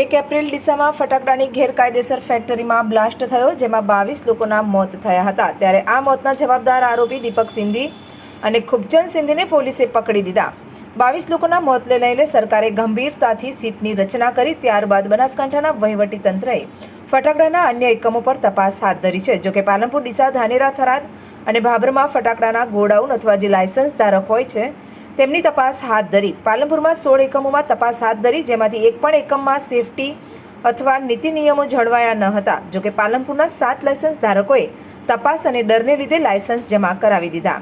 એક એપ્રિલ ડીસામાં ફટાકડાની ગેરકાયદેસર ફેક્ટરીમાં બ્લાસ્ટ થયો, જેમાં બાવીસ લોકોના મોત થયા હતા. ત્યારે આ મોતના જવાબદાર આરોપી દીપક સિંધી અને ખુબચંદ સિંધીને પોલીસે પકડી દીધા. બાવીસ લોકોના મોતને લઈને સરકારે ગંભીરતાથી સીટની રચના કરી, ત્યારબાદ બનાસકાંઠાના વહીવટી તંત્રએ ફટાકડાના અન્ય એકમો પર તપાસ હાથ ધરી છે. જોકે પાલનપુર ડીસા ધાનેરા થરાદ અને ભાભરમાં ફટાકડાના ગોડાઉન અથવા જે લાયસન્સ ધારક હોય છે તેમની તપાસ હાથ ધરી. પાલનપુરમાં સોળ એકમોમાં તપાસ હાથ ધરી, જેમાંથી એક પણ એકમમાં સેફટી અથવા નીતિ નિયમો જળવાયા ન હતા. જોકે પાલનપુરના સાત લાયસન્સ ધારકોએ તપાસ અને ડરને લીધે લાયસન્સ જમા કરાવી દીધા.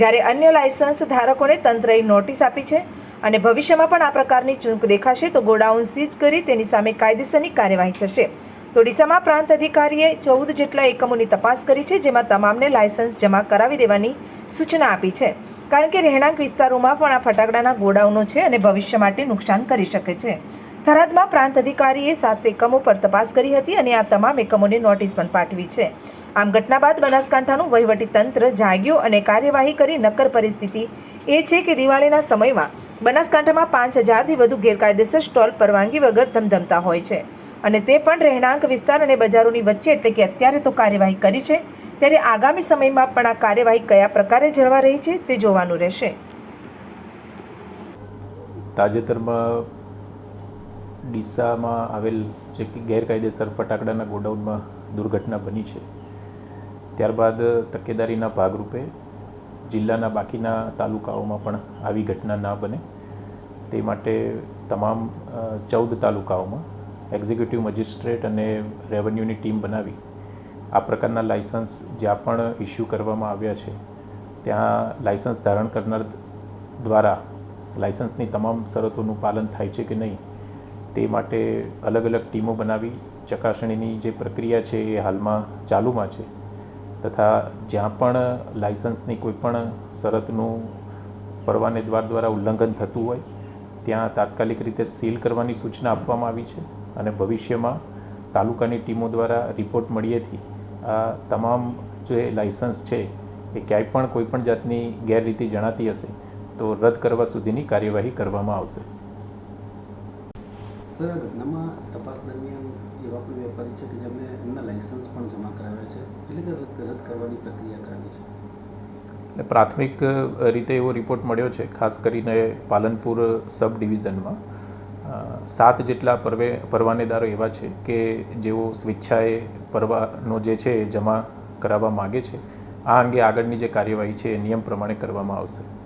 જ્યારે અન્ય લાયસન્સ ધારકોને તંત્રએ નોટિસ આપી છે અને ભવિષ્યમાં પણ આ પ્રકારની ચૂક દેખાશે, તો ગોડાઉન સીઝ કરી તેની સામે કાયદેસરની કાર્યવાહી થશે. તો ડીસામાં પ્રાંત અધિકારીએ ચૌદ જેટલા એકમોની તપાસ કરી છે, જેમાં તમામને લાયસન્સ જમા કરાવી દેવાની સૂચના આપી છે. કારણ કે રહેણાંક વિસ્તારોમાં પણ આ ફટાકડાના ગોડાઉનો છે અને ભવિષ્ય માટે નુકસાન કરી શકે છે. થરાદમાં પ્રાંત અધિકારીએ સાત એકમો પર તપાસ કરી હતી અને આ તમામ એકમોને નોટિસ પણ પાઠવી છે. આમ ઘટના બાદ બનાસકાંઠાનું વહીવટી તંત્ર જાગ્યું અને કાર્યવાહી કરી નક્કર પરિસ્થિતિ એ છે કે દિવાળીના સમયમાં બનાસકાંઠામાં પાંચ હજારથી વધુ ગેરકાયદેસર સ્ટોલ પરવાનગી વગર ધમધમતા હોય છે. અને તે પણ રહેણાંક વિસ્તાર અને બજારોની વચ્ચે, એટલે કે અત્યારે તો કાર્યવાહી કરી છે ત્યારે આગામી સમયમાં પણ આ કાર્યવાહી કયા પ્રકારે જળવા રહી છે તે જોવાનું રહેશે. તાજેતરમાં ડીસામાં આવેલ જે ગેરકાયદેસર ફટાકડાના ગોડાઉનમાં દુર્ઘટના બની છે. ત્યારબાદ તકેદારીના ભાગરૂપે જિલ્લાના બાકીના તાલુકાઓમાં પણ આવી ઘટના ના બને. તે માટે તમામ ચૌદ તાલુકાઓમાં એક્ઝિક્યુટિવ મજિસ્ટ્રેટ અને રેવન્યુની ટીમ બનાવી આ પ્રકારના લાયસન્સ જ્યાં પણ ઇસ્યુ કરવામાં આવ્યા છે, ત્યાં લાયસન્સ ધારણ કરનાર દ્વારા લાયસન્સની તમામ શરતોનું પાલન થાય છે કે નહીં, તે માટે અલગ અલગ ટીમો બનાવી ચકાસણીની જે પ્રક્રિયા છે એ હાલમાં ચાલુમાં છે. તથા જ્યાં પણ લાયસન્સની કોઈ પણ શરતનું પરવાને દ્વાર દ્વારા ઉલ્લંઘન થતું હોય, ત્યાં તાત્કાલિક રીતે સીલ કરવાની સૂચના આપવામાં આવી છે અને ભવિષ્યમાં તાલુકાની ટીમો દ્વારા રિપોર્ટ મળીએથી તમામ જે લાઇસન્સ છે એ ક્યાંય પણ કોઈ પણ જાતની ગેરરીતિ જણાતી હશે તો રદ કરવા સુધીની કાર્યવાહી કરવામાં આવશે. સર ઘટનામાં તપાસ દરમિયાન એવા કોઈ વેપારી છે કે જેમણે એમના લાઇસન્સ પણ જમા કરાવ્યા છે? એટલે કે રદ કરવાની પ્રક્રિયા કરાવી છે? એટલે પ્રાથમિક રીતે એવો રિપોર્ટ મળ્યો છે ખાસ કરીને પાલનપુર સબ ડિવિઝનમાં. સાત જેટલા પરવે, પરવાનેદારો એવા છે કે જેઓ સ્વેચ્છાએ પરવાનો જે છે જમા કરાવવા માગે છે. આ અંગે આગળની જે કાર્યવાહી છે એ નિયમ પ્રમાણે કરવામાં આવશે.